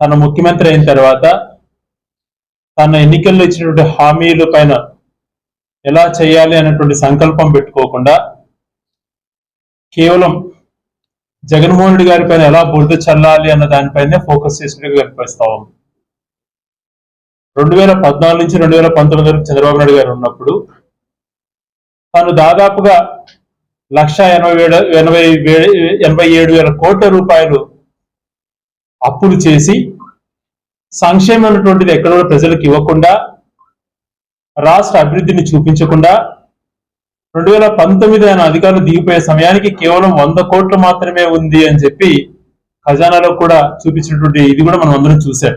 తన ముఖ్యమంత్రి అయిన తర్వాత తన ఎన్నికల్లో ఇచ్చినటువంటి హామీల పైన ఎలా చేయాలి అనేటువంటి సంకల్పం పెట్టుకోకుండా కేవలం జగన్మోహన్ రెడ్డి గారి పైన ఎలా బురద చల్లాలి అన్న దానిపైనే ఫోకస్ చేసినట్టుగా కనిపిస్తా ఉంది. రెండు వేల పద్నాలుగు నుంచి రెండు వేల పంతొమ్మిది వరకు చంద్రబాబు నాయుడు గారు ఉన్నప్పుడు తను దాదాపుగా లక్ష ఎనభై వేల ఎనభై వే- ఎనభై ఏడు వేల కోట్ల రూపాయలు అప్పులు చేసి సంక్షేమం అనేటువంటిది ఎక్కడ ప్రజలకు ఇవ్వకుండా రాష్ట్ర అభివృద్ధిని చూపించకుండా రెండు వేల పంతొమ్మిది ఆయన అధికారులు దిగిపోయే సమయానికి కేవలం వంద కోట్లు మాత్రమే ఉంది అని చెప్పి ఖజానాలో కూడా చూపించినటువంటి ఇది కూడా మనం అందరం చూశాం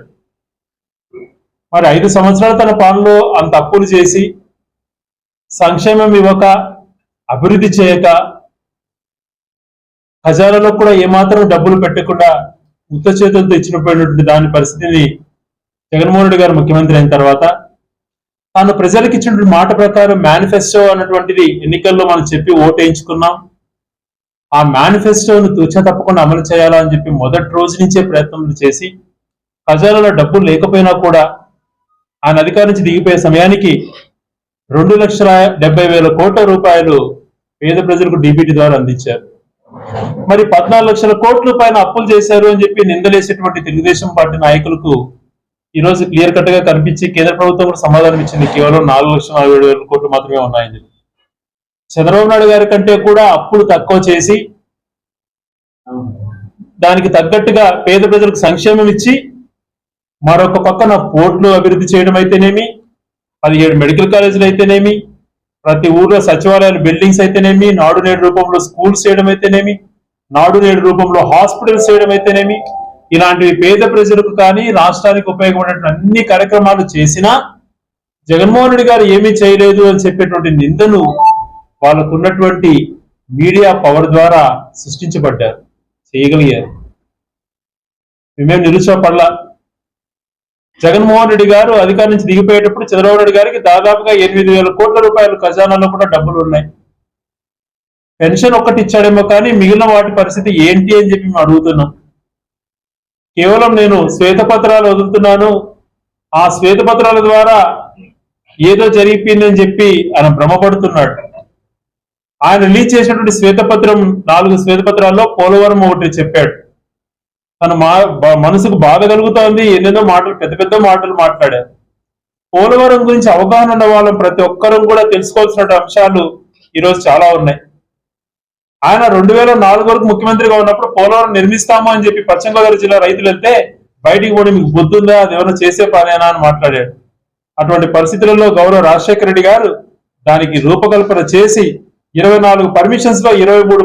మరి ఐదు సంవత్సరాలు తన పాలనలో అంత అప్పులు చేసి సంక్షేమం ఇవ్వక అభివృద్ధి చేయక ఖజానాలో కూడా ఏమాత్రం డబ్బులు పెట్టకుండా ఉత్త చేతులతో ఇచ్చినటువంటి దాని పరిస్థితిని జగన్మోహన్ రెడ్డి గారు ముఖ్యమంత్రి అయిన తర్వాత తాను ప్రజలకు ఇచ్చినటువంటి మాట ప్రకారం మేనిఫెస్టో అన్నటువంటిది ఎన్నికల్లో మనం చెప్పి ఓటేయించుకున్నాం ఆ మేనిఫెస్టోను తూచా తప్పకుండా అమలు చేయాలని చెప్పి మొదటి రోజు నుంచే ప్రయత్నం చేసి ఖజానాలో డబ్బులు లేకపోయినా కూడా ఆయన అధికారం నుంచి దిగిపోయే సమయానికి రెండు లక్షల డెబ్బై వేల కోట్ల రూపాయలు పేద ప్రజలకు డీబీటీ ద్వారా అందించారు. మరి పద్నాలుగు లక్షల కోట్ల పైన అప్పులు చేశారు అని చెప్పి నిందలేసేటువంటి తెలుగుదేశం పార్టీ నాయకులకు ఈ రోజు క్లియర్ కట్గా కనిపించి కేంద్ర ప్రభుత్వం కూడా సమాధానం ఇచ్చింది. కేవలం నాలుగు లక్షల నలభై ఏడు వేల కోట్లు మాత్రమే ఉన్నాయని చంద్రబాబు నాయుడు గారి కంటే కూడా అప్పులు తక్కువ చేసి దానికి తగ్గట్టుగా పేద ప్రజలకు సంక్షేమం ఇచ్చి మరొక పక్కన పోర్టులు అభివృద్ధి చేయడం అయితేనేమి పదిహేడు మెడికల్ కాలేజీలు అయితేనేమి ప్రతి ఊర్లో సచివాలయాలు బిల్డింగ్స్ అయితేనేమి నాడు నేడు రూపంలో స్కూల్స్ చేయడం అయితేనేమి నాడు నేడు రూపంలో హాస్పిటల్స్ చేయడం అయితేనేమి ఇలాంటివి పేద ప్రజలకు కానీ రాష్ట్రానికి ఉపయోగపడేటువంటి అన్ని కార్యక్రమాలు చేసినా జగన్మోహన్ రెడ్డి గారు ఏమీ చేయలేదు అని చెప్పేటువంటి నిందను వాళ్ళకున్నటువంటి మీడియా పవర్ ద్వారా సృష్టించబడ్డారు చేయగలిగారు. మేమేం నిరుత్సాహపడలా? జగన్మోహన్ రెడ్డి గారు అధికారం నుంచి దిగిపోయేటప్పుడు చంద్రబాబు నాయుడు గారికి దాదాపుగా ఎనిమిది వేల కోట్ల రూపాయలు ఖజానాలో కూడా డబ్బులు ఉన్నాయి. పెన్షన్ ఒక్కటి ఇచ్చాడేమో కానీ మిగిలిన వాటి పరిస్థితి ఏంటి అని చెప్పి మేము అడుగుతున్నాం. కేవలం నేను శ్వేతపత్రాలు వదులుతున్నాను. ఆ శ్వేతపత్రాల ద్వారా ఏదో జరిగిపోయిందని చెప్పి ఆయన భ్రమపడుతున్నాడు. ఆయన రిలీజ్ చేసినటువంటి శ్వేతపత్రం నాలుగు శ్వేతపత్రాల్లో పోలవరం ఒకటి చెప్పాడు. తన మా మనసుకు బాధ కలుగుతోంది. ఎన్నెన్నో మాటలు పెద్ద పెద్ద మాటలు మాట్లాడారు. పోలవరం గురించి అవగాహన ఉన్న వాళ్ళం ప్రతి ఒక్కరం కూడా తెలుసుకోవాల్సిన అంశాలు ఈరోజు చాలా ఉన్నాయి. ఆయన రెండు వేల నాలుగు వరకు ముఖ్యమంత్రిగా ఉన్నప్పుడు పోలవరం నిర్మిస్తాము అని చెప్పి పశ్చిమ గోదావరి జిల్లా రైతులు వెళ్తే బయటికి పోయి మీకు బుద్ధుందా? అది ఏమైనా చేసే పనేనా అని మాట్లాడాడు అటువంటి పరిస్థితులలో గౌరవ రాజశేఖర రెడ్డి గారు దానికి రూపకల్పన చేసి ఇరవై నాలుగు పర్మిషన్స్లో ఇరవై మూడు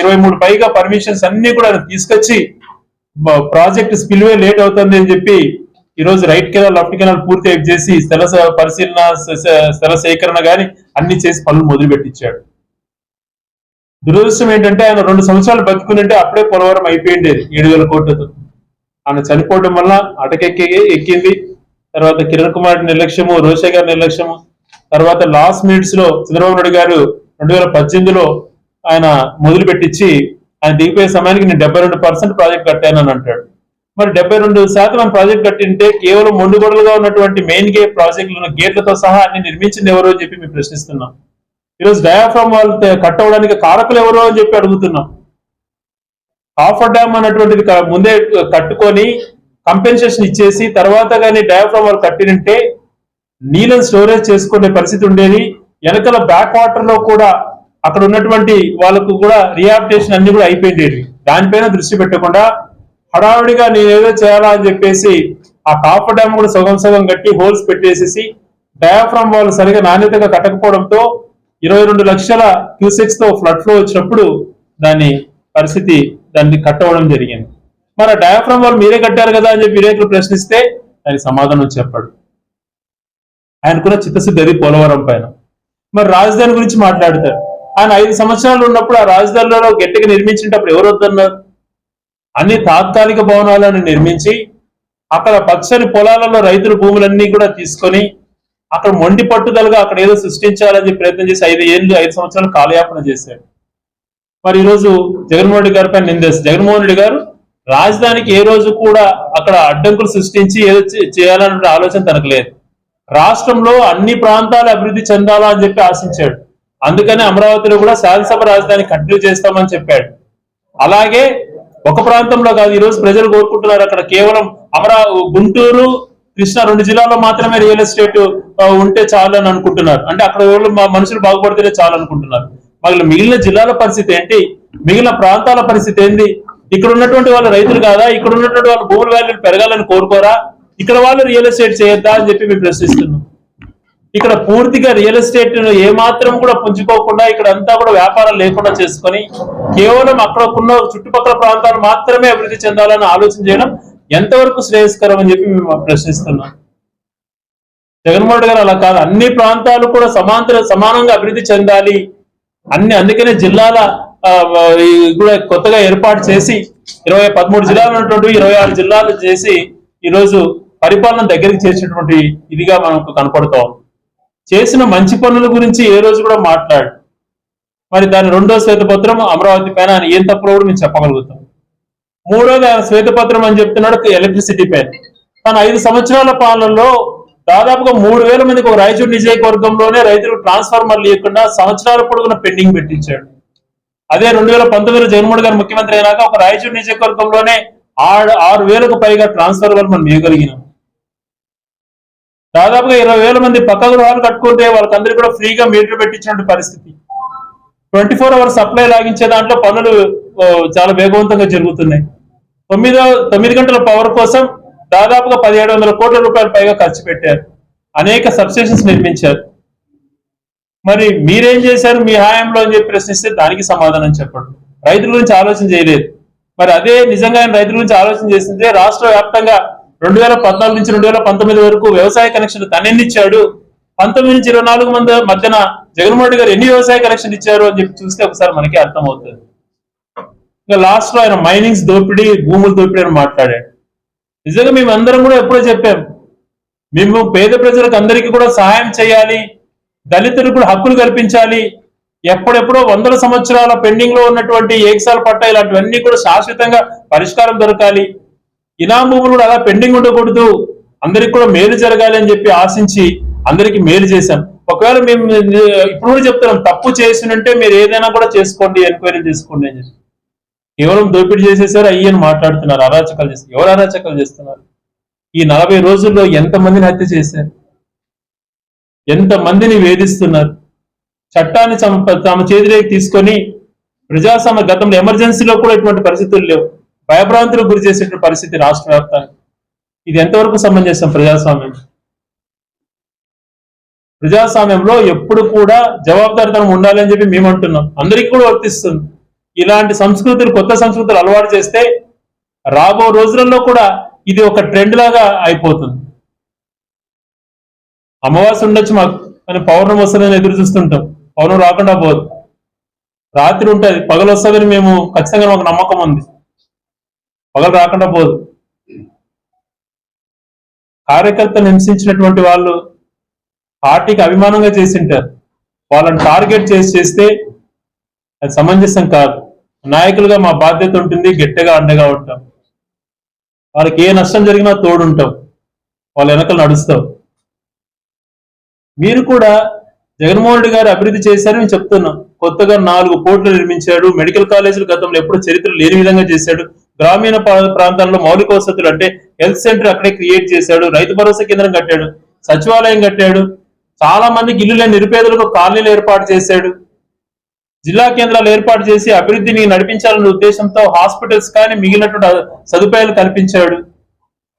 ఇరవై మూడు పైగా పర్మిషన్స్ అన్ని కూడా ఆయన తీసుకొచ్చి ప్రాజెక్ట్ స్పిల్వే లేట్ అవుతుంది అని చెప్పి ఈ రోజు రైట్ కెనాల్ లెఫ్ట్ కెనాల్ పూర్తి చేసి స్థల పరిశీలన స్థల సేకరణ గాని అన్ని చేసి పనులు మొదలు పెట్టించాడు దురదృష్టం ఏంటంటే ఆయన రెండు సంవత్సరాలు బతుకునింటే అప్పుడే పోలవరం అయిపోయిండేది ఏడు వేల కోట్లతో. ఆయన చనిపోవడం వల్ల అటకెక్కి ఎక్కింది. తర్వాత కిరణ్ కుమార్ నిర్లక్ష్యము రోషే గారి నిర్లక్ష్యము. తర్వాత లాస్ట్ మినిట్స్లో చంద్రబాబు నాయుడు గారు రెండు వేల పద్దెనిమిదిలో ఆయన మొదలు పెట్టించి ఆయన దిగిపోయే సమయానికి నేను డెబ్బై రెండు పర్సెంట్ ప్రాజెక్ట్ కట్టానని అంటాడు. మరి డెబ్బై రెండు శాతం ఆయన ప్రాజెక్ట్ కట్టింటే కేవలం మొండుగోడలుగా ఉన్నటువంటి మెయిన్ గేట్ ప్రాజెక్టులను గేట్లతో సహా అన్ని నిర్మించింది ఎవరో అని చెప్పి మేము ప్రశ్నిస్తున్నాం. ఈరోజు డయాఫ్రామ్ వాళ్ళు కట్ అవడానికి కారకులు ఎవరో అని చెప్పి అడుగుతున్నాం. ఆఫర్ డ్యామ్ అన్నటువంటిది ముందే కట్టుకొని కంపెన్సేషన్ ఇచ్చేసి తర్వాత కానీ డయాఫ్రామ్ వాళ్ళు కట్టినంటే నీళ్ళని స్టోరేజ్ చేసుకునే పరిస్థితి ఉండేది. వెనకల బ్యాక్ వాటర్లో కూడా అక్కడ ఉన్నటువంటి వాళ్ళకు కూడా రిహాబిటేషన్ అన్ని కూడా అయిపోయిండేవి దానిపైన దృష్టి పెట్టకుండా హడావుడిగా నేను ఏదో చేయాలా అని చెప్పేసి ఆ కాఫర్ డ్యామ్ కూడా సగం సగం కట్టి హోల్స్ పెట్టేసేసి డయాఫ్రామ్ వాళ్ళు సరిగా నాణ్యతగా కట్టకపోవడంతో ఇరవై రెండు లక్షల క్యూసెక్స్తో ఫ్లడ్ ఫ్లో వచ్చినప్పుడు దాని పరిస్థితి దాన్ని కట్టవడం జరిగింది. మరి ఆ డయాఫ్రామ్ వాళ్ళు మీరే కట్టారు కదా అని చెప్పి విలేకరులు ప్రశ్నిస్తే దానికి సమాధానం చెప్పాడు. ఆయనకున్న చిత్తశుద్ధి అది పోలవరం పైన. మరి రాజధాని గురించి మాట్లాడతారు. ఆయన ఐదు సంవత్సరాలు ఉన్నప్పుడు ఆ రాజధానిలో గట్టిగా నిర్మించినప్పుడు ఎవరు వద్దన్నారు? అన్ని తాత్కాలిక భవనాలను నిర్మించి అక్కడ పచ్చని పొలాలలో రైతుల భూములన్నీ కూడా తీసుకొని అక్కడ మొండి పట్టుదలగా అక్కడ ఏదో సృష్టించాలని ప్రయత్నం చేసి ఐదు ఏళ్ళు ఐదు సంవత్సరాలు కాలయాపన చేశాడు మరి ఈరోజు జగన్మోహన్ రెడ్డి గారి పైన నిందేసి జగన్మోహన్ రెడ్డి గారు రాజధానికి ఏ రోజు కూడా అక్కడ అడ్డంకులు సృష్టించి ఏదో చేయాలన్న చేయాలనే ఆలోచన తనకు లేదు. రాష్ట్రంలో అన్ని ప్రాంతాలు అభివృద్ధి చెందాలా అని చెప్పి ఆశించాడు. అందుకని అమరావతిలో కూడా శాసనసభ రాజధాని కంటిన్యూ చేస్తామని చెప్పాడు. అలాగే ఒక ప్రాంతంలో కాదు ఈ రోజు ప్రజలు కోరుకుంటున్నారు అక్కడ కేవలం అమరా గుంటూరు కృష్ణా రెండు జిల్లాల్లో మాత్రమే రియల్ ఎస్టేట్ ఉంటే చాలు అని అనుకుంటున్నారు. అంటే అక్కడ మా మనుషులు బాగుపడితేనే చాలు అనుకుంటున్నారు. మళ్ళీ మిగిలిన జిల్లాల పరిస్థితి ఏంటి? మిగిలిన ప్రాంతాల పరిస్థితి ఏంటి ఇక్కడ ఉన్నటువంటి వాళ్ళు రైతులు కాదా? ఇక్కడ ఉన్నటువంటి వాళ్ళు భూముల వాల్యూలు పెరగాలని కోరుకోరా? ఇక్కడ వాళ్ళు రియల్ ఎస్టేట్ చేయొద్దా అని చెప్పి మేము ప్రశ్నిస్తున్నాం. ఇక్కడ పూర్తిగా రియల్ ఎస్టేట్ ఏ మాత్రం కూడా పుంజుకోకుండా ఇక్కడ అంతా కూడా వ్యాపారం లేకుండా చేసుకొని కేవలం అక్కడ ఉన్న చుట్టుపక్కల ప్రాంతాలు మాత్రమే అభివృద్ధి చెందాలని ఆలోచన చేయడం ఎంతవరకు శ్రేయస్కరం అని చెప్పి మేము ప్రశ్నిస్తున్నాం. జగన్మోహన్ రెడ్డి గారు అలా కాదు. అన్ని ప్రాంతాలు కూడా సమాంతర సమానంగా అభివృద్ధి చెందాలి. అన్ని అందుకనే జిల్లాల కూడా కొత్తగా ఏర్పాటు చేసి ఇరవై పదమూడు జిల్లాలు ఉన్నటువంటి ఇరవై ఆరు జిల్లాలు చేసి ఈరోజు పరిపాలన దగ్గరికి చేసినటువంటి ఇదిగా మనకు కనపడుతాం చేసిన మంచి పనుల గురించి ఏ రోజు కూడా మాట్లాడు. మరి దాని రెండో శ్వేతపత్రం అమరావతి పైన ఆయన ఏం తప్పు కూడా మేము చెప్పగలుగుతాం మూడోది ఆయన శ్వేతపత్రం అని చెప్తున్నాడు ఎలక్ట్రిసిటీ పైన. తన ఐదు సంవత్సరాల పాలనలో దాదాపుగా మూడు వేల మందికి ఒక రాయచూరు నియోజకవర్గంలోనే రైతులు ట్రాన్స్ఫార్మర్లు ఇవ్వకుండా సంవత్సరాల పొడుగున పెండింగ్ పెట్టించాడు. అదే రెండు వేల పంతొమ్మిదిలో జగన్మోహన్ గారు ముఖ్యమంత్రి అయినాక ఒక రాయచూరు నియోజకవర్గంలోనే ఆరు ఆరు వేలకు పైగా ట్రాన్స్ఫార్మర్లు మనం ఇవ్వగలిగినాం దాదాపుగా ఇరవై వేల మంది పక్క గృహాలు కట్టుకుంటే వాళ్ళకందరికీ కూడా ఫ్రీగా మీటర్ పెట్టించిన పరిస్థితి. ట్వంటీ ఫోర్ అవర్స్ సప్లై లాగించే దాంట్లో పనులు చాలా వేగవంతంగా జరుగుతున్నాయి. తొమ్మిదో తొమ్మిది గంటల పవర్ కోసం దాదాపుగా పదిహేడు వందల కోట్ల రూపాయల పైగా ఖర్చు పెట్టారు. అనేక సబ్స్టేషన్స్ నిర్మించారు. మరి మీరేం చేశారు? మీ హాయంలో అని చెప్పి ప్రశ్నిస్తే దానికి సమాధానం చెప్పండి. రైతుల గురించి ఆలోచన చేయలేదు. మరి అదే నిజంగా రైతుల గురించి ఆలోచన చేసిందే రాష్ట్ర వ్యాప్తంగా రెండు వేల పద్నాలుగు నుంచి రెండు వేల పంతొమ్మిది వరకు వ్యవసాయ కనెక్షన్లు తనెన్నిచ్చాడు పంతొమ్మిది నుంచి ఇరవై నాలుగు మంది మధ్యన జగన్మోహన్ రెడ్డి గారు ఎన్ని వ్యవసాయ కనెక్షన్ ఇచ్చారు అని చెప్పి చూస్తే ఒకసారి మనకి అర్థమవుతుంది. ఇంకా లాస్ట్లో ఆయన మైనింగ్స్ దోపిడీ భూముల దోపిడీ అని మాట్లాడాడు. నిజంగా మేము అందరం కూడా ఎప్పుడో చెప్పాం. మేము పేద ప్రజలకు అందరికీ కూడా సహాయం చేయాలి. దళితులకు కూడా హక్కులు కల్పించాలి. ఎప్పుడెప్పుడో వందల సంవత్సరాల పెండింగ్లో ఉన్నటువంటి ఏకసాల పట్ట ఇలాంటివన్నీ కూడా శాశ్వతంగా పరిష్కారం దొరకాలి. ఇనాం భూములు కూడా అలా పెండింగ్ ఉండకూడదు. అందరికి కూడా మేలు జరగాలి అని చెప్పి ఆశించి అందరికి మేలు చేశాం. ఒకవేళ మేము ఇప్పుడు కూడా చెప్తున్నాం తప్పు చేసినంటే మీరు ఏదైనా కూడా చేసుకోండి ఎంక్వైరీ చేసుకోండి అని చెప్పి. కేవలం దోపిడీ చేసేసారు? అయ్యని మాట్లాడుతున్నారు అరాచకాలు చేసి ఎవరు అరాచకాలు చేస్తున్నారు? ఈ నలభై రోజుల్లో ఎంతమందిని హత్య చేశారు? ఎంతమందిని వేధిస్తున్నారు? చట్టాన్ని తమ తమ చేతిలోకి తీసుకొని ప్రజాస్వామ్య గతంలో ఎమర్జెన్సీలో కూడా ఇటువంటి పరిస్థితులు లేవు. భయభ్రాంతులకు గురి చేసేటువంటి పరిస్థితి రాష్ట్ర వ్యాప్తానికి. ఇది ఎంతవరకు సమంజసం ప్రజాస్వామ్యం? ప్రజాస్వామ్యంలో ఎప్పుడు కూడా జవాబుదారితనం ఉండాలి అని చెప్పి మేము అంటున్నాం. అందరికీ కూడా వర్తిస్తుంది. ఇలాంటి సంస్కృతులు కొత్త సంస్కృతులు అలవాటు చేస్తే రాబో రోజులలో కూడా ఇది ఒక ట్రెండ్ లాగా అయిపోతుంది. అమావాస్య ఉండొచ్చు మాకు కానీ పౌర్ణం వస్తుందని ఎదురు చూస్తుంటాం. పౌర్ణం రాకుండా పోదు. రాత్రి ఉంటుంది పగలు వస్తుందని మేము ఖచ్చితంగా మాకు నమ్మకం ఉంది. పగలు రాకుండా పోదు. కార్యకర్తలు హింసించినటువంటి వాళ్ళు పార్టీకి అభిమానంగా చేసింటారు వాళ్ళని టార్గెట్ చేసి చేస్తే అది సమంజసం కాదు. నాయకులుగా మా బాధ్యత ఉంటుంది గట్టిగా అండగా ఉంటాం. వాళ్ళకి ఏ నష్టం జరిగినా తోడుంటాం. వాళ్ళ వెనకలు నడుస్తాం. మీరు కూడా జగన్మోహన్ రెడ్డి గారు అభివృద్ధి చేశారని నేను చెప్తున్నాం కొత్తగా నాలుగు కోట్లు నిర్మించాడు. మెడికల్ కాలేజీలు గతంలో ఎప్పుడు చరిత్ర లేని విధంగా చేశాడు. గ్రామీణ ప్రాంతాల్లో మౌలిక వసతులు అంటే హెల్త్ సెంటర్ అక్కడే క్రియేట్ చేశాడు రైతు భరోసా కేంద్రం కట్టాడు సచివాలయం కట్టాడు చాలా మందికి ఇల్లు లేని నిరుపేదలకు కాలనీలు ఏర్పాటు చేశాడు. జిల్లా కేంద్రాలు ఏర్పాటు చేసి అభివృద్ధిని నడిపించాలనే ఉద్దేశంతో హాస్పిటల్స్ కానీ మిగిలినటువంటి సదుపాయాలు కల్పించాడు.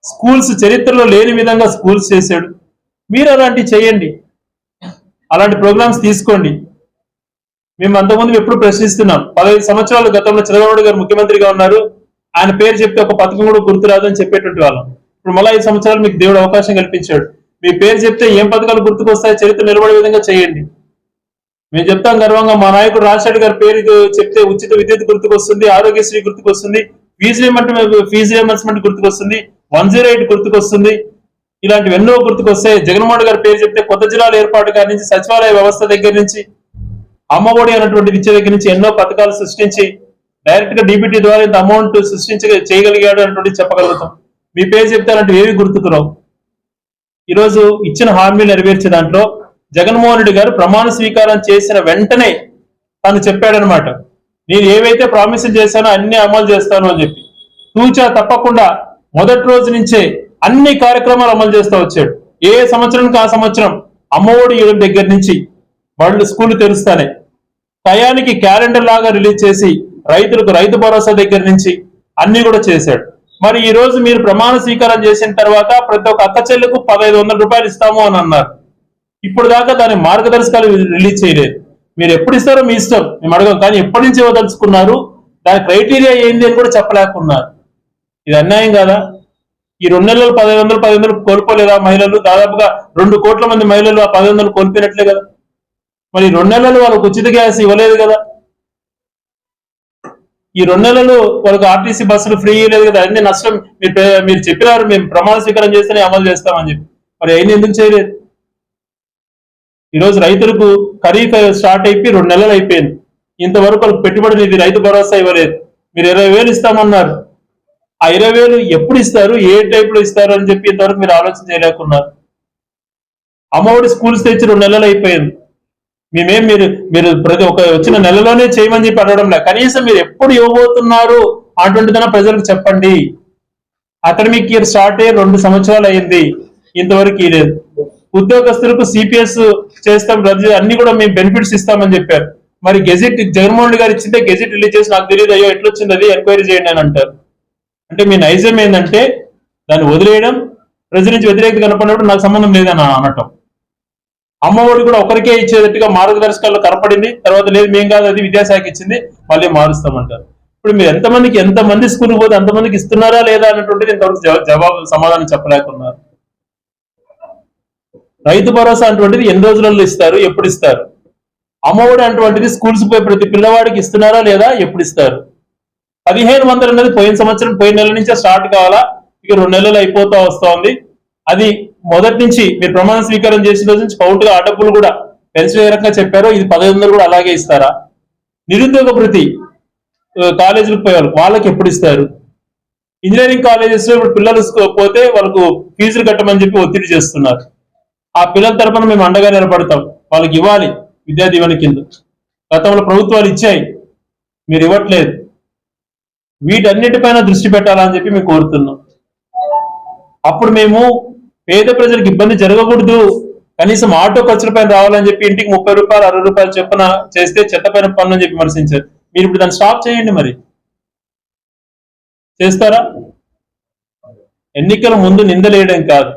స్కూల్స్ చరిత్రలో లేని విధంగా స్కూల్స్ చేశాడు. మీరు అలాంటివి చేయండి. అలాంటి ప్రోగ్రామ్స్ తీసుకోండి. మేము అంతకుముందు ఎప్పుడు ప్రశ్నిస్తున్నాం. పదహైదు సంవత్సరాలు గతంలో చంద్రబాబు గారు ముఖ్యమంత్రిగా ఉన్నారు. ఆయన పేరు చెప్తే ఒక పథకం కూడా గుర్తురాదు అని చెప్పేటువంటి వాళ్ళం. ఇప్పుడు మళ్ళీ ఐదు సంవత్సరాలు మీకు దేవుడు అవకాశం కల్పించాడు. మీ పేరు చెప్తే ఏం పథకాలు గుర్తుకొస్తాయో చరిత్ర నిలబడే విధంగా చేయండి. మేము చెప్తాం గర్వంగా మా నాయకుడు రాజశేఖర్ గారి పేరు చెప్తే ఉచిత విద్యుత్ గుర్తుకొస్తుంది ఆరోగ్యశ్రీ గుర్తుకొస్తుంది ఫీజు రియంబర్స్మెంట్ ఫీజు రియంబర్స్మెంట్ గుర్తుకొస్తుంది వన్ జీరో ఎయిట్ గుర్తుకొస్తుంది ఇలాంటివి ఎన్నో గుర్తుకొస్తాయి. జగన్మోహన్ గారి పేరు చెప్తే కొత్త జిల్లాల ఏర్పాటు గారి నుంచి సచివాలయ వ్యవస్థ దగ్గర నుంచి అమ్మఒడి అన్నటువంటి విద్య దగ్గర నుంచి ఎన్నో పథకాలు సృష్టించి డైరెక్ట్గా డీబీటీ ద్వారా ఇంత అమౌంట్ సృష్టించ చేయగలిగాడు అటువంటి చెప్పగలుగుతాం. మీ పేరు చెప్తారంటే ఏవి గుర్తుకురావు. ఈరోజు ఇచ్చిన హామీలు నెరవేర్చే దాంట్లో జగన్మోహన్ రెడ్డి గారు ప్రమాణ స్వీకారం చేసిన వెంటనే తను చెప్పాడనమాట నేను ఏవైతే ప్రామిసులు చేశానో అన్ని అమలు చేస్తాను అని చెప్పి. తూచా తప్పకుండా మొదటి రోజు నుంచే అన్ని కార్యక్రమాలు అమలు చేస్తూ వచ్చాడు. ఏ సంవత్సరానికి ఆ సంవత్సరం? అమ్మఒడి ఇవ్వడం దగ్గర నుంచి. వాళ్ళు స్కూల్ తెరుస్తానే. టయానికి క్యాలెండర్ లాగా రిలీజ్ చేసి రైతులకు రైతు భరోసా దగ్గర నుంచి అన్ని కూడా చేశాడు. మరి ఈ రోజు మీరు ప్రమాణ స్వీకారం చేసిన తర్వాత ప్రతి ఒక్క అక్క చెల్లకు పదహైదు వందల రూపాయలు ఇస్తాము అని అన్నారు. ఇప్పుడు దాకా దాని మార్గదర్శకాలు రిలీజ్ చేయలేదు. మీరు ఎప్పుడు ఇస్తారో మీ ఇష్టం. మేము అడగం కానీ ఎప్పటి నుంచి ఇవ్వదలుచుకున్నారు? దాని క్రైటీరియా ఏంది అని కూడా చెప్పలేకున్నారు. ఇది అన్యాయం కదా? ఈ రెండు నెలలు పదిహేను వందలు పది వందలు కోల్పోలేదా మహిళలు? దాదాపుగా రెండు కోట్ల మంది మహిళలు ఆ పది వందలు కోల్పోయినట్లే కదా. మరి ఈ రెండు నెలలు వాళ్ళకు ఉచిత గ్యాస్ ఇవ్వలేదు కదా. ఈ రెండు నెలలు వాళ్ళకి ఆర్టీసీ బస్సులు ఫ్రీ లేదు కదా అన్ని నష్టం మీరు మీరు చెప్పినారు మేము ప్రమాణ స్వీకారం చేస్తేనే అమలు చేస్తామని చెప్పి. మరి అయింది ఎందుకు చేయలేదు? ఈరోజు రైతులకు ఖరీఫ్ స్టార్ట్ అయిపోయి రెండు నెలలు అయిపోయింది. ఇంతవరకు వాళ్ళకి పెట్టుబడి నిధి రైతు భరోసా ఇవ్వలేదు. మీరు ఇరవై వేలు ఇస్తామన్నారు. ఆ ఇరవై వేలు ఎప్పుడు ఇస్తారు ఏ టైప్లో ఇస్తారు అని చెప్పి ఇంతవరకు మీరు ఆలోచన చేయలేకున్నారు. అమ్మఒడి స్కూల్స్ తెచ్చి రెండు నెలలు అయిపోయింది. మేమేం మీరు మీరు ప్రతి ఒక్క వచ్చిన నెలలోనే చేయమని చెప్పి అడగడంలా కనీసం మీరు ఎప్పుడు ఇవ్వబోతున్నారు అటువంటిదైనా ప్రజలకు చెప్పండి. అకాడమిక్ ఇయర్ స్టార్ట్ అయ్యి రెండు సంవత్సరాలు అయింది. ఇంతవరకు ఇలేదు ఉద్యోగస్తులకు సిపిఎస్ చేస్తాం రద్దు అన్ని కూడా మేము బెనిఫిట్స్ ఇస్తామని చెప్పారు. మరి గెజిట్ జగన్మోహన్ గారు ఇచ్చింటే గెజిట్ రిలీజ్ చేసి నాకు తెలియదు అయ్యో ఎట్లొచ్చింది అది ఎంక్వైరీ చేయండి అని అంటారు. అంటే మీ నైజం ఏంటంటే దాన్ని వదిలేయడం ప్రజల నుంచి వ్యతిరేకత కనపడినప్పుడు నాకు సంబంధం లేదని అనటం. అమ్మఒడి కూడా ఒకరికే ఇచ్చేటట్టుగా మార్గదర్శకాల్లో కనపడింది. తర్వాత లేదు మేం కాదు అది విద్యాశాఖ ఇచ్చింది మళ్ళీ మారుస్తామంటారు. ఇప్పుడు మీరు ఎంతమందికి ఎంతమంది స్కూల్కి పోతే అంతమందికి ఇస్తున్నారా లేదా అన్నటువంటిది ఇంతవరకు జవాబు సమాధానం చెప్పలేకున్నారు. రైతు భరోసా అటువంటిది ఎన్ని రోజులలో ఇస్తారు? ఎప్పుడు ఇస్తారు? అమ్మఒడి అటువంటిది స్కూల్స్ పోయి ప్రతి పిల్లవాడికి ఇస్తున్నారా లేదా? ఎప్పుడు ఇస్తారు? పదిహేను వందలు అనేది పోయిన సంవత్సరం పోయిన నెల నుంచే స్టార్ట్ కావాలా? ఇక రెండు నెలలు అయిపోతా వస్తోంది. అది మొదటి నుంచి మీరు ప్రమాణ స్వీకారం చేసిన రోజు నుంచి పౌట్గా డబ్బులు కూడా పెన్షన్ ఏ రకంగా చెప్పారో ఇది పదహైదు వందలు కూడా అలాగే ఇస్తారా? నిరుద్యోగ ప్రతి కాలేజీలకు పోయేవాళ్ళు వాళ్ళకి ఎప్పుడు ఇస్తారు? ఇంజనీరింగ్ కాలేజెస్ ఇప్పుడు పిల్లలు పోతే వాళ్ళకు ఫీజులు కట్టమని చెప్పి ఒత్తిడి చేస్తున్నారు. ఆ పిల్లల తరపున మేము అండగా నిలబడతాం. వాళ్ళకి ఇవ్వాలి విద్యా దీవెన కింద. గతంలో ప్రభుత్వాలు ఇచ్చాయి. మీరు ఇవ్వట్లేదు. వీటన్నిటిపైన దృష్టి పెట్టాలని చెప్పి మేము కోరుతున్నాం. అప్పుడు మేము పేద ప్రజలకు ఇబ్బంది జరగకూడదు. కనీసం ఆటో ఖర్చుల పైన రావాలని చెప్పి ఇంటికి ముప్పై రూపాయలు అరవై రూపాయలు చొప్పున చేస్తే చెత్త పైన పన్ను అని చెప్పి విమర్శించారు. మీరు ఇప్పుడు దాన్ని స్టాప్ చేయండి మరి. చేస్తారా? ఎన్నికల ముందు నిందలేయడం కాదు.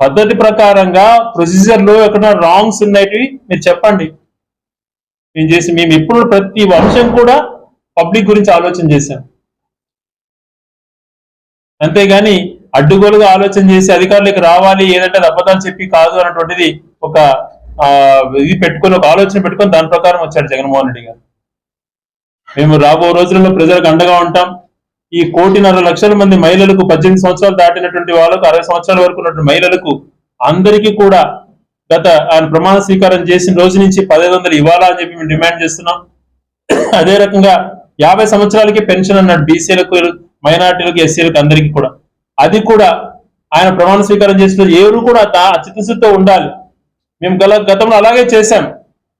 పద్ధతి ప్రకారంగా ప్రొసీజర్లో ఎక్కడ రాంగ్స్ ఉన్నాయి మీరు చెప్పండి. మేము చేసి మేము ఎప్పుడు ప్రతి అంశం కూడా పబ్లిక్ గురించి ఆలోచన చేశాం. అంతేగాని అడ్డుగోలుగా ఆలోచన చేసి అధికారులకు రావాలి ఏదంటే అబద్ధాలు చెప్పి కాదు అన్నటువంటిది ఒక ఆ, ఇది పెట్టుకొని ఒక ఆలోచన పెట్టుకొని దాని ప్రకారం వచ్చాడు జగన్మోహన్ రెడ్డి గారు. మేము రాబో రోజులలో ప్రజలకు అండగా ఉంటాం. ఈ కోటిన్నర లక్షల మంది మహిళలకు పద్దెనిమిది సంవత్సరాలు దాటినటువంటి వాళ్ళకు అరవై సంవత్సరాల వరకు ఉన్నటువంటి మహిళలకు అందరికీ కూడా గత ఆయన ప్రమాణ స్వీకారం చేసిన రోజు నుంచి పదిహేను వందలు ఇవ్వాలా అని చెప్పి మేము డిమాండ్ చేస్తున్నాం. అదే రకంగా యాభై సంవత్సరాలకి పెన్షన్ అన్నాడు బీసీలకు మైనార్టీలకు ఎస్సీలకు అందరికీ కూడా. అది కూడా ఆయన ప్రమాణ స్వీకారం చేసిన ఎవరు కూడా తా- చిత్తశుద్ధితో ఉండాలి. మేము గల గతంలో అలాగే చేశాం.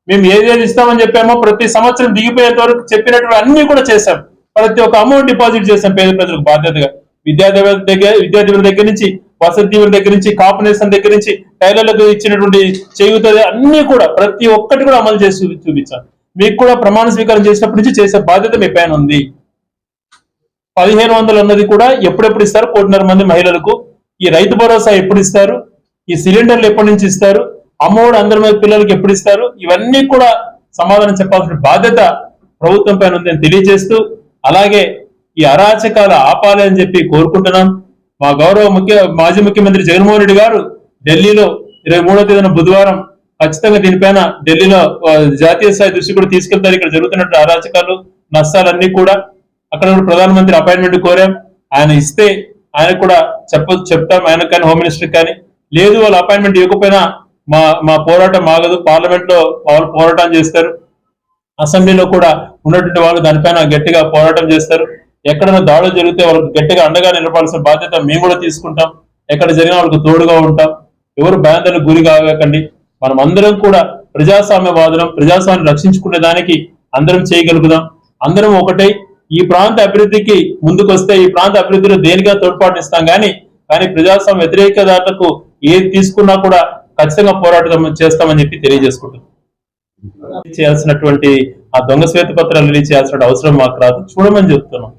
మేము ఏదేది ఇస్తామని చెప్పామో ప్రతి సంవత్సరం దిగిపోయేంత వరకు చెప్పినటువంటి అన్ని కూడా చేశాం. ప్రతి ఒక్క అమౌంట్ డిపాజిట్ చేశాం పేద ప్రజలకు బాధ్యతగా. విద్యా దగ్గర విద్యార్థుల దగ్గర నుంచి వసతి దగ్గర నుంచి కాపునేషన్ దగ్గర నుంచి టైలర్లకు ఇచ్చినటువంటి చేయుత అన్ని కూడా ప్రతి ఒక్కటి కూడా అమలు చేసి చూపించాం. మీకు కూడా ప్రమాణ స్వీకారం చేసినప్పటి నుంచి చేసే బాధ్యత మీ పైన ఉంది. పదిహేను వందలు అన్నది కూడా ఎప్పుడెప్పుడు ఇస్తారు? కోటిన్నర మంది మహిళలకు. ఈ రైతు భరోసా ఎప్పుడు ఇస్తారు? ఈ సిలిండర్లు ఎప్పటి నుంచి ఇస్తారు? అమ్మఒడు అందరి మీద పిల్లలకి ఎప్పుడు ఇస్తారు? ఇవన్నీ కూడా సమాధానం చెప్పాల్సిన బాధ్యత ప్రభుత్వం పైన ఉందని తెలియజేస్తూ అలాగే ఈ అరాచకాలు ఆపాలి అని చెప్పి కోరుకుంటున్నాం. మా గౌరవ ముఖ్య మాజీ ముఖ్యమంత్రి జగన్మోహన్ రెడ్డి గారు ఢిల్లీలో ఇరవై మూడో తేదీన బుధవారం ఖచ్చితంగా దీనిపైన ఢిల్లీలో జాతీయ స్థాయి దృష్టి కూడా తీసుకెళ్తారు. ఇక్కడ జరుగుతున్నట్టు అరాచకాలు నష్టాలన్నీ కూడా అక్కడ కూడా ప్రధానమంత్రి అపాయింట్మెంట్ కోరాం. ఆయన ఇస్తే ఆయన కూడా చెప్ప చెప్తాం. ఆయన కానీ హోమ్ మినిస్టర్ కానీ. లేదు వాళ్ళు అపాయింట్మెంట్ ఇవ్వకపోయినా మా మా పోరాటం ఆగదు పార్లమెంట్లో వాళ్ళు పోరాటం చేస్తారు. అసెంబ్లీలో కూడా ఉన్నటువంటి వాళ్ళు దానిపైన గట్టిగా పోరాటం చేస్తారు. ఎక్కడైనా దాడులు జరిగితే వాళ్ళకి గట్టిగా అండగా నిలపాల్సిన బాధ్యత మేము కూడా తీసుకుంటాం. ఎక్కడ జరిగినా వాళ్ళకి తోడుగా ఉంటాం. ఎవరు భయాందోళనకు గురి కాకండి. మనం అందరం కూడా ప్రజాస్వామ్య వాదనం ప్రజాస్వామ్యం రక్షించుకునే దానికి అందరం చేయగలుగుదాం. అందరం ఒకటే ఈ ప్రాంత అభివృద్ధికి ముందుకొస్తే ఈ ప్రాంత అభివృద్ధిలో దేనిగా తోడ్పాటునిస్తాం కానీ కానీ ప్రజాస్వామ్య వ్యతిరేక దాంట్లకు ఏది తీసుకున్నా కూడా ఖచ్చితంగా పోరాటం చేస్తామని చెప్పి తెలియజేసుకుంటుంది చేయాల్సినటువంటి ఆ దొంగ శ్వేత పత్రాలు రిలీజ్ చేయాల్సిన అవసరం మాకు రాదు. చూడమని చెప్తున్నాం.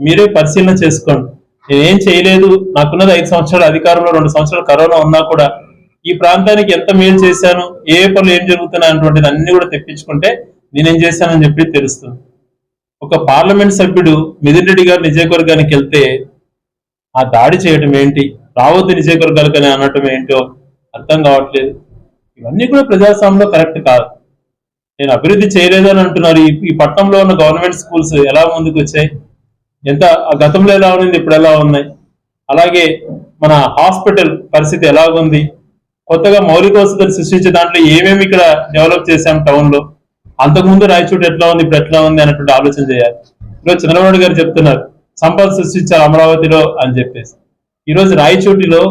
మీరే పరిశీలన చేసుకోండి. నేనేం చేయలేదు. నాకున్నది ఐదు సంవత్సరాలు అధికారంలో రెండు సంవత్సరాలు కరోనా ఉన్నా కూడా ఈ ప్రాంతానికి ఎంత మేలు చేశాను ఏ పనులు ఏం జరుగుతున్నాయి అటువంటిది అన్ని కూడా తెప్పించుకుంటే నేనేం చేశానని చెప్పి తెలుస్తుంది. ఒక పార్లమెంట్ సభ్యుడు మిథున్ రెడ్డి గారు నిజవర్గానికి వెళ్తే ఆ దాడి చేయడం ఏంటి? రావద్దు నిజవర్గాలకు అని అనటం ఏంటో అర్థం కావట్లేదు. ఇవన్నీ కూడా ప్రజాస్వామ్యంలో కరెక్ట్ కాదు. నేను అభివృద్ధి చేయలేదు అని అంటున్నారు. ఈ పట్టణంలో ఉన్న గవర్నమెంట్ స్కూల్స్ ఎలా ముందుకు వచ్చాయి? ఎంత గతంలో ఎలా ఉంది ఇప్పుడు ఎలా ఉన్నాయి? అలాగే మన హాస్పిటల్ పరిస్థితి ఎలా ఉంది కొత్తగా మౌలిక వసతులు సృష్టించే దాంట్లో ఏమేమి ఇక్కడ డెవలప్ చేశాం టౌన్లో? అంతకుముందు రాయచోటి ఎట్లా ఉంది ఇప్పుడు ఎట్లా ఉంది అన్నటువంటి ఆలోచన చేయాలి. ఈరోజు చంద్రబాబు గారు చెప్తున్నారు సంపద సృష్టించారు అమరావతిలో అని చెప్పేసి. ఈ రోజు రాయచోటిలో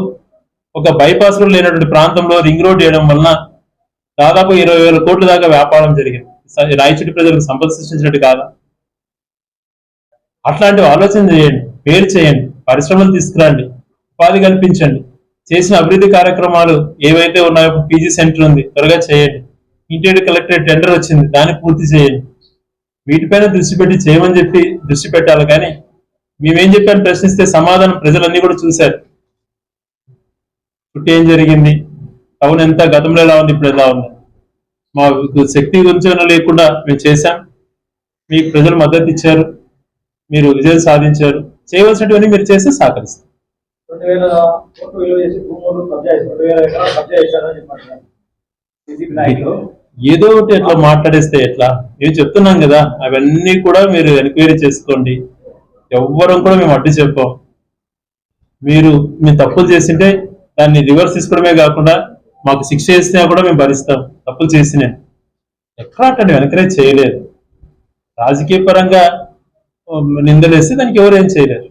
ఒక బైపాస్ రోడ్ లేనటువంటి ప్రాంతంలో రింగ్ రోడ్ వేయడం వలన దాదాపు ఇరవై వేల కోట్ల దాకా వ్యాపారం జరిగింది. రాయచూటి రాయచోటి ప్రజలకు సంపద సృష్టించినట్టు కాదా? అట్లాంటివి ఆలోచన చేయండి పేరు చేయండి పరిశ్రమలు తీసుకురండి ఉపాధి కల్పించండి. చేసిన అభివృద్ధి కార్యక్రమాలు ఏవైతే ఉన్నాయో పీజీ సెంటర్ ఉంది త్వరగా చేయండి. ఇంటీరియర్ కలెక్టరేట్ టెండర్ వచ్చింది. దాన్ని పూర్తి చేయండి. వీటిపైన దృష్టి పెట్టి చేయమని చెప్పి దృష్టి పెట్టాలి. కానీ మేమేం చెప్పాను ప్రశ్నిస్తే సమాధానం ప్రజలన్నీ కూడా చూశారు. చుట్టూ ఏం జరిగింది? టౌన్ ఎంత? గతంలో ఎలా ఉంది? ఇప్పుడు ఎలా ఉంది? మా శక్తి గురించి లేకుండా మేము చేశాం. మీకు ప్రజలు మద్దతు ఇచ్చారు. మీరు విజయం సాధించారు. చేయవలసినవన్నీ మీరు చేస్తే సహకరిస్తారు రెండు వేల ఏదో ఒకటి ఎట్లా మాట్లాడేస్తే ఎట్లా? మేము చెప్తున్నాం కదా అవన్నీ కూడా మీరు ఎంక్వైరీ చేసుకోండి. ఎవ్వరం కూడా మేము అడ్డు చెప్పాం. మీరు మేము తప్పులు చేసింటే దాన్ని రివర్స్ తీసుకోవడమే కాకుండా మాకు శిక్ష వేసినా కూడా మేము భరిస్తాం. తప్పులు చేసినా. ఎక్కడ అట్టండి వెనకనే చేయలేదు. రాజకీయ పరంగా నిందలేస్తే దానికి ఎవరేం చేయలేరు.